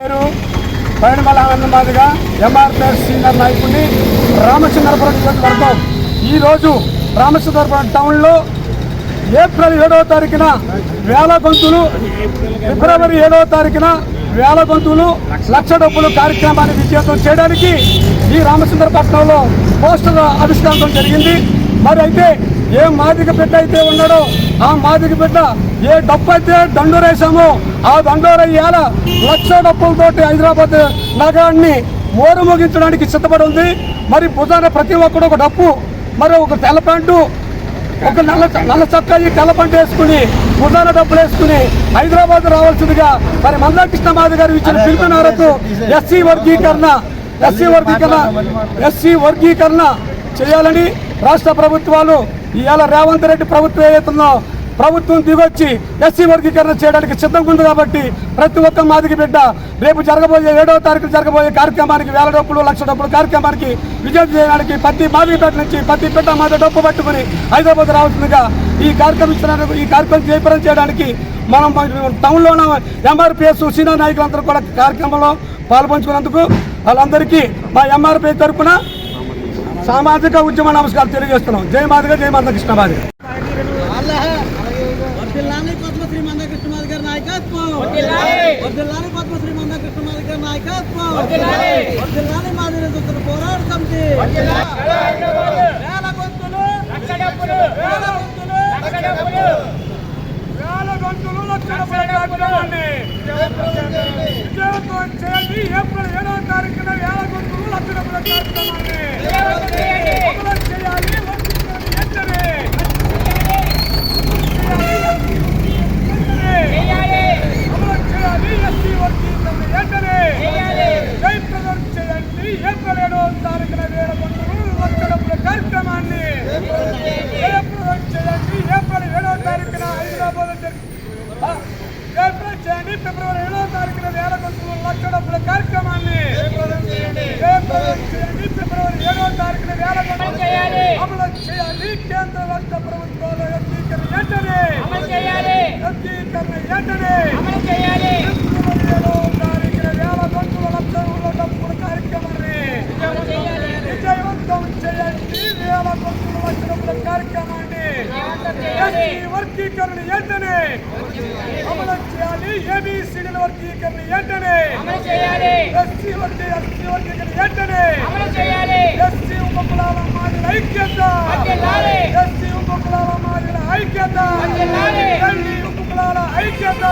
పేరు పైనమల ఆనందమాదిగా ఎంఆర్పిఎస్ సీనియర్ నాయకుడిని రామచంద్రపురం నియోజకవర్గం. ఈరోజు రామచంద్రపురం టౌన్లో ఏప్రిల్ ఏడవ తారీఖున వేల గొంతులు ఫిబ్రవరి ఏడవ తారీఖున వేల గొంతులు లక్ష డబ్బులు కార్యక్రమాన్ని విజయవంతం చేయడానికి ఈ రామచంద్రపట్నంలో పోస్టర్ ఆవిష్కరించడం జరిగింది. మరి అయితే ఏ మాదిక బిడ్డ అయితే ఉన్నాడో ఆ మాదిక బిడ్డ ఏ డప్పు అయితే దండోరేసామో ఆ దండోర ఇవాళ లక్ష డప్పులతోటి హైదరాబాద్ నగరాన్ని మోరుమోగించడానికి సిద్ధపడి ఉంది. మరి భుజాన ప్రతి ఒక్కడు ఒక డప్పు మరి ఒక తెల్ల ప్యాంటు ఒక నల్ల నల్ల చొక్కా ఈ తెల్ల పంట వేసుకుని భుజాన డబ్బులు వేసుకుని హైదరాబాద్ రావాల్సిందిగా మరి మందా కృష్ణమాధి గారు ఇచ్చిన పిలుపు మేరకు ఎస్సీ వర్గీకరణ ఎస్సీ వర్గీకరణ ఎస్సీ వర్గీకరణ చేయాలని రాష్ట్ర ప్రభుత్వాలు ఇవాళ రేవంత్ రెడ్డి ప్రభుత్వం ఏదైతుందో ప్రభుత్వం దిగొచ్చి ఎస్సీ వర్గీకరణ చేయడానికి సిద్ధంగా ఉంది కాబట్టి ప్రతి ఒక్క మాదికి బిడ్డ రేపు జరగబోయే ఏడవ తారీఖు జరగబోయే కార్యక్రమానికి వేల డబ్బులు లక్ష డబ్బులు కార్యక్రమానికి విజయం చేయడానికి ప్రతి మాదిరిపేట నుంచి ప్రతి బిడ్డ మాది డబ్బు పట్టుకుని హైదరాబాద్ రావాల్సిందిగా ఈ కార్యక్రమం ఇచ్చినందుకు ఈ కార్యక్రమం జయప్రదం చేయడానికి మనం టౌన్లో ఉన్న ఎంఆర్పిఎస్ సీనియర్ నాయకులందరూ కూడా కార్యక్రమంలో పాల్పంచుకున్నందుకు వాళ్ళందరికీ మా ఎంఆర్పీ తరఫున సామాజిక ఉద్యమ నమస్కారం తెలియజేస్తున్నాం. జై మాదిగా జై మాత కృష్ణ మాదిగా నాయకత్వం. వర్ధిల్లాలి పద్మశ్రీ మందకృష్ణమాధి గారి నాయకత్వం వర్ధిల్లాలి మాదిరి దుస్తుల పోరాట సమితి వేల గొంతులు వేల గొంతులు వేల గంటలు లక్షల కార్యక్రమాన్ని విజయవంతం చేయండి ఏప్రిల్ ఏడవ తారీఖున వేల గంటలు లక్షల కార్యక్రమాన్ని అమలు చేయాలి వర్తించాలి వెంటనే. అమలు చేయాలి ఎస్సీ వర్గీకరణ వెంటనే జయప్రదం చేయండి ఏప్రిల్ ఏడవ తారీఖున వేల గంటలు లక్షల కార్యక్రమాన్ని జయప్రదం చేయండి ఏప్రిల్ ఏడవ తారీఖున హైదరాబాద్ జరి- ఆ, చేయండి ఫిబ్రవరి ఏడవ తారీఖున వేల గంటలు లక్ష డబ్బుల కార్యక్రమాన్ని చేయండి. ఫిబ్రవరి ఏడవ తారీఖున వేల గంటలు అమలు చేయాలి. కేంద్ర రాష్ట్ర ప్రభుత్వాలు ఎత్తికరణ వెంటనే ఎత్తికరణ వెంటనే ఫిబ్రవరి ఏడవ తారీఖున వేల గంటల లక్షల డబ్బుల కార్యక్రమాన్ని విజయవంతం చేయండి. వేల గంటల లక్ష డబ్బుల కార్యక్రమాన్ని వర్గీకరణ వెంటనే అమలు చేయాలి ఏబిసిడీల వర్గీకరణ వెంటనే. ఎస్సీ వర్గీ ఎస్సీ వర్గీకరణ వెంటనే. ఎస్సీ ఉపకులాల మాదిరి ఐక్యత. ఎస్సీ ఉపకులాల మాదిరి ఐక్యత. ఉపకులాల ఐక్యత.